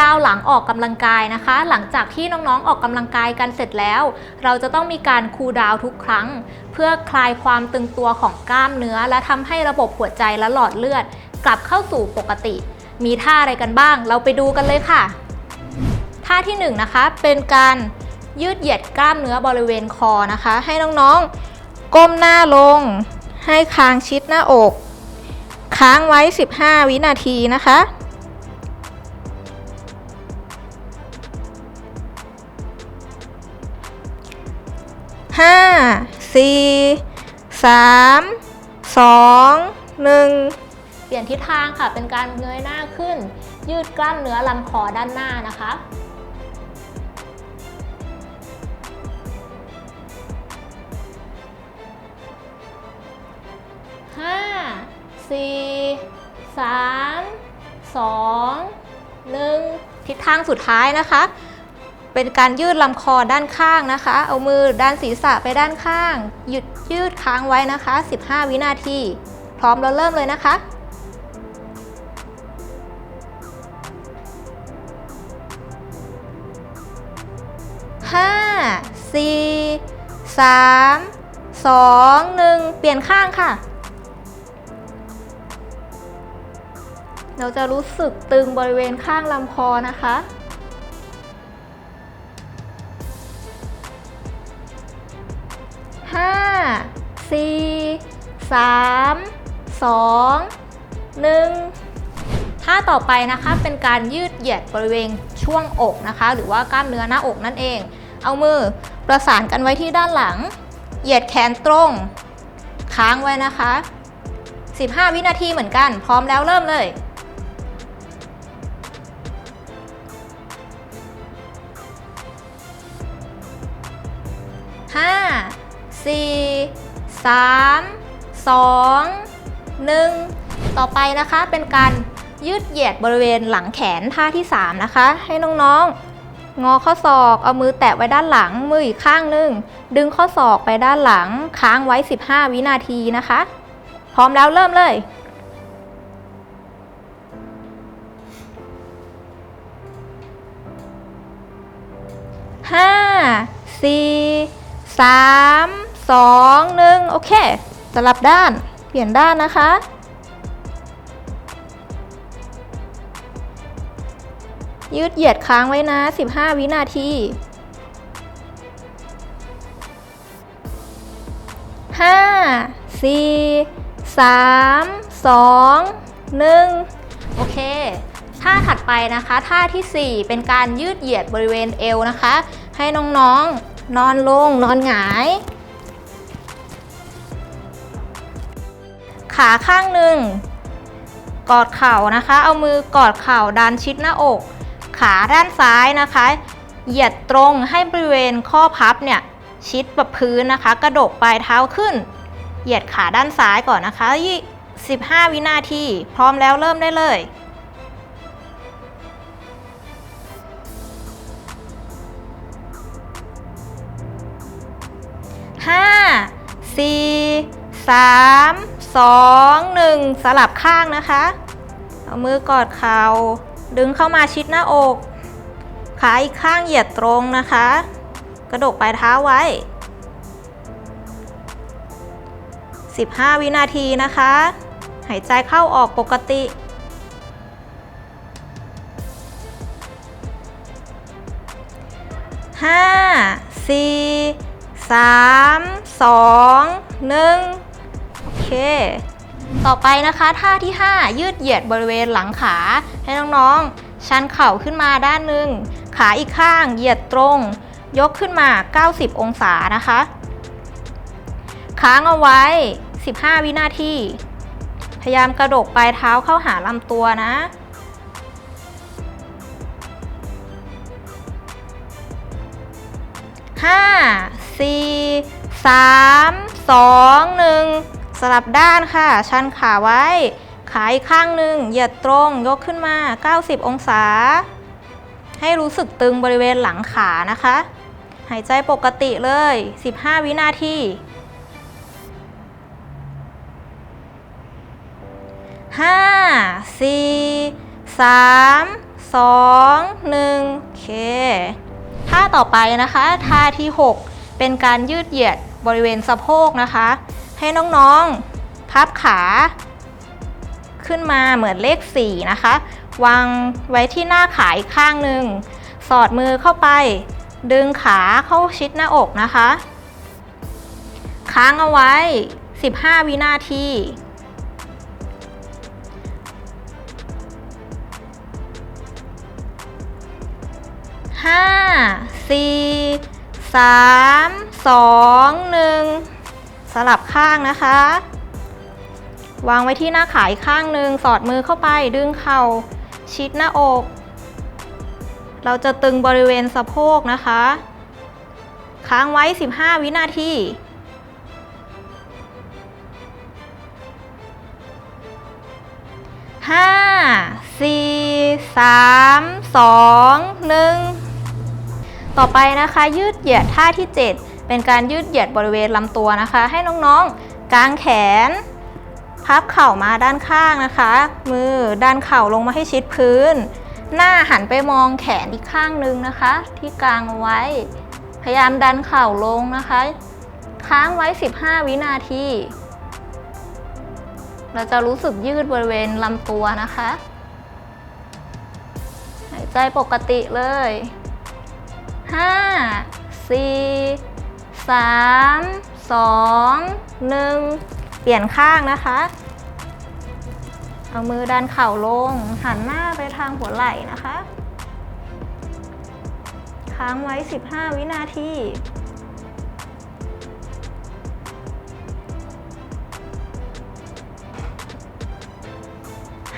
ดาวหลังออกกำลังกายนะคะ หลังจากที่น้องๆออกกำลังกายกันเสร็จแล้ว เราจะต้องมีการคูลดาวทุกครั้ง เพื่อคลายความตึงตัวของกล้ามเนื้อ และทำให้ระบบหัวใจและหลอดเลือด กลับเข้าสู่ปกติ มีท่าอะไรกันบ้าง เราไปดูกันเลยค่ะ ท่าที่1นงนะคะเป็นการยืดเหยียดกล้ามเนื้อบริเวณคอนะคะ ให้น้องๆก้มหน้าลง ให้คางชิดหน้าอก ค้างไว้ 15 วินาทีนะคะ ห้าสี่สามสองหนึ่งเปลี่ยนทิศทางค่ะ เป็นการเงยหน้าขึ้น ยืดกล้ามเนื้อลำคอด้านหน้านะคะ ห้าสี่สามสองหนึ่งทิศทางสุดท้ายนะคะ เป็นการยืดลำคอด้านข้างนะคะ เอามือด้านศีรษะไปด้านข้าง หยุดยืดค้างไว้นะคะ 15 วินาที พร้อมเราเริ่มเลยนะคะห้าสี่สามสองหนึ่งเปลี่ยนข้างค่ะ เราจะรู้สึกตึงบริเวณข้างลำคอนะคะ 4 3 2 1 ท่าต่อไปนะคะเป็นการยืดเหยียดบริเวณช่วงอกนะคะ หรือว่ากล้ามเนื้อหน้าอกนั่นเอง เอามือประสานกันไว้ที่ด้านหลัง เหยียดแขนตรง ค้างไว้นะคะ 15 วินาทีเหมือนกัน พร้อมแล้วเริ่มเลยห้าสี่ สามสองหนึ่งต่อไปนะคะเป็นการยืดเหยียดบริเวณหลังแขนท่าที่ 3 นะคะ ให้น้องๆ งอข้อศอกเอามือแตะไว้ด้านหลัง มืออีกข้างหนึ่งดึงข้อศอกไปด้านหลังค้างไว้ 15 วินาทีนะคะ พร้อมแล้วเริ่มเลยห้าสี่สาม สองหนึ่งโอเค สลับด้าน เปลี่ยนด้านนะคะ ยืดเหยียดค้างไว้นะ 15 วินาที ห้าสี่สามสองหนึ่งโอเคท่าถัดไปนะคะท่าทีสี่4 เป็นการยืดเหยียดบริเวณเอวนะคะ ให้น้องๆนอนลงนอนหงาย ขาข้างหนึ่งกอดเข่านะคะ เอามือกอดเข่าดันชิดหน้าอก ขาด้านซ้ายนะคะ เหยียดตรงให้บริเวณข้อพับเนี่ยชิดกับพื้นนะคะ กระดกปลายเท้าขึ้น เหยียดขาด้านซ้ายก่อนนะคะยี่15 วินาที พร้อมแล้วเริ่มได้เลยห้าสี่สาม สองหนึ่งสลับข้างนะคะ เอามือกอดเข่าดึงเข้ามาชิดหน้าอกขาอีกข้างเหยียดตรงนะคะ กระดกปลายเท้าไว้ 15 วินาทีนะคะ หายใจเข้าออกปกติห้าสี่สามสองหนึ่ง เคต่อไปนะคะท่าที่ 5 ยืดเหยียดบริเวณหลังขา ให้น้องๆ ชันเข่าขึ้นมาด้านหนึ่ง ขาอีกข้างเหยียดตรง ยกขึ้นมา 90 องศานะคะ ค้างเอาไว้ 15 วินาที พยายามกระดกปลายเท้าเข้าหาลำตัวนะ ห้า สี่ สาม สอง หนึ่ง สลับด้านค่ะ ชันขาไว้ ขาอีกข้างหนึ่งเหยียดตรงยกขึ้นมา 90 องศา ให้รู้สึกตึงบริเวณหลังขานะคะ หายใจปกติเลย 15 วินาทีห้าสี่สามสองหนึ่งเคท่าต่อไปนะคะ ท่าที่ 6 เป็นการยืดเหยียดบริเวณสะโพกนะคะ ให้น้องๆ พับขา ขึ้นมาเหมือนเลข 4 นะคะ วางไว้ที่หน้าขาอีกข้างหนึ่ง สอดมือเข้าไป ดึงขาเข้าชิดหน้าอกนะคะ ค้างเอาไว้ 15 วินาทีห้าสี่สามสองหนึ่ง สลับข้างนะคะ วางไว้ที่หน้าขาอีกข้างหนึ่งสอดมือเข้าไปดึงเข่าชิดหน้าอก เราจะตึงบริเวณสะโพกนะคะ ค้างไว้ 15 วินาทีห้าสี่สามสองหนึ่งต่อไปนะคะยืดเหยียดท่าที่ 7 เป็นการยืดเหยียดบริเวณลำตัวนะคะ ให้น้องๆกางแขน พับเข่ามาด้านข้างนะคะ มือดันเข่าลงมาให้ชิดพื้น หน้าหันไปมองแขนอีกข้างหนึงนะคะ ที่กางไว้ พยายามดันเข่าลงนะคะ ค้างไว้ 15 วินาที เราจะรู้สึกยืดบริเวณลำตัวนะคะหายใจปกติเลยห้า สี่สามสองหนึ่งเปลี่ยนข้างนะคะ เอามือดันเข่าลง หันหน้าไปทางหัวไหล่นะคะ ค้างไว้ 15 วินาที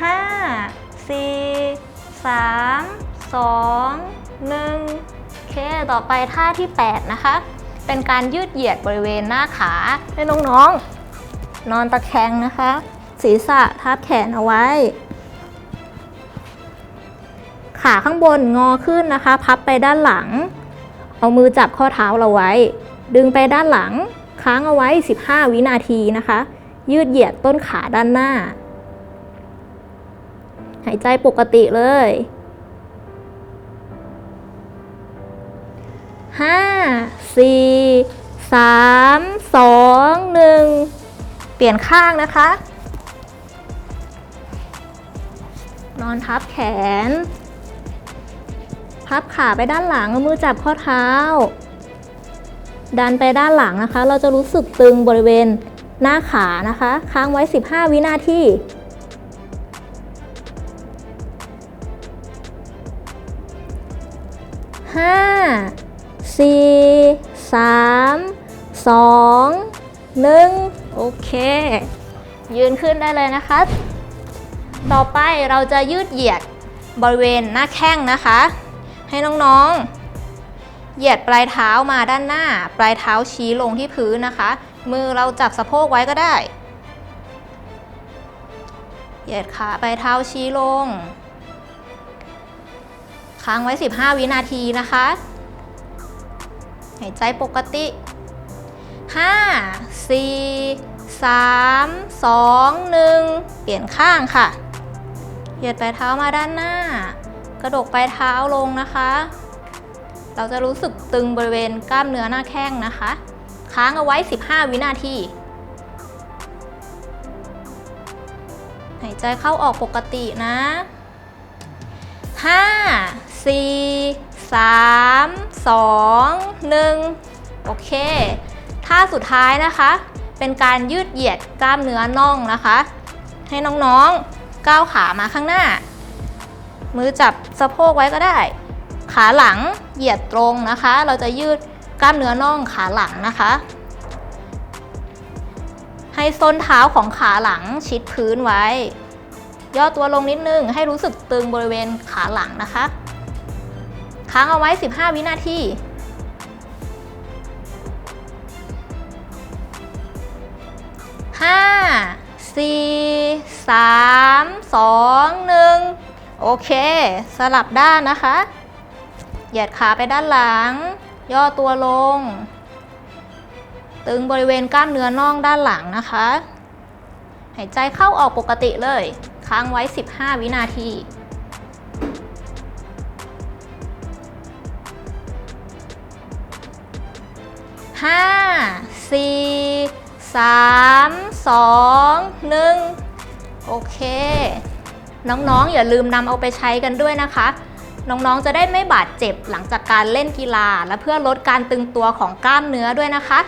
ห้าสี่สามสองหนึ่งโอเค ต่อไปท่าที่ 8 นะคะ เป็นการยืดเหยียดบริเวณหน้าขาให้น้องๆ นอนตะแคงนะคะ ศีรษะทับแขนเอาไว้ ขาข้างบนงอขึ้นนะคะ พับไปด้านหลัง เอามือจับข้อเท้าเราไว้ ดึงไปด้านหลัง ค้างเอาไว้ 15 วินาทีนะคะ ยืดเหยียดต้นขาด้านหน้า หายใจปกติเลย ห้าสี่สามสองหนึ่งเปลี่ยนข้างนะคะ นอนทับแขน พับขาไปด้านหลังเอามือจับข้อเท้า ดันไปด้านหลังนะคะ เราจะรู้สึกตึงบริเวณหน้าขานะคะ ค้างไว้ 15 วินาทีห้า สี่สามสองหนึ่งโอเค ยืนขึ้นได้เลยนะคะ ต่อไปเราจะยืดเหยียดบริเวณหน้าแข้งนะคะ ให้น้องๆ เหยียดปลายเท้ามาด้านหน้า ปลายเท้าชี้ลงที่พื้นนะคะ มือเราจับสะโพกไว้ก็ได้ เหยียดขาปลายเท้าชี้ลงค้างไว้ 15 วินาทีนะคะ หายใจปกติ 5 4 3 2 1 เปลี่ยนข้างค่ะ เหยียดปลายเท้ามาด้านหน้า กระดกปลายเท้าลงนะคะ เราจะรู้สึกตึงบริเวณกล้ามเนื้อหน้าแข้งนะคะ ค้างเอาไว้ 15 วินาทีหายใจเข้าออกปกตินะ 5 4 3 2 1 โอเค ท่าสุดท้ายนะคะ เป็นการยืดเหยียดกล้ามเนื้อน่องนะคะ ให้น้องๆก้าวขามาข้างหน้า มือจับสะโพกไว้ก็ได้ ขาหลังเหยียดตรงนะคะ เราจะยืดกล้ามเนื้อน่องขาหลังนะคะ ให้ส้นเท้าของขาหลังชิดพื้นไว้ ย่อตัวลงนิดนึงให้รู้สึกตึงบริเวณขาหลังนะคะ ค้างเอาไว้ 15 วินาที ห้าสี่สามสองหนึ่งโอเค สลับด้านนะคะ เหยียดขาไปด้านหลัง ย่อตัวลง ตึงบริเวณกล้ามเนื้อน่องด้านหลังนะคะ หายใจเข้าออกปกติเลย ค้างไว้ 15 วินาที 5 4 3 2 1โอเค น้องๆ อย่าลืมนำเอาไปใช้กันด้วยนะคะ น้องๆ จะได้ไม่บาดเจ็บหลังจากการเล่นกีฬา และเพื่อลดการตึงตัวของกล้ามเนื้อด้วยนะคะ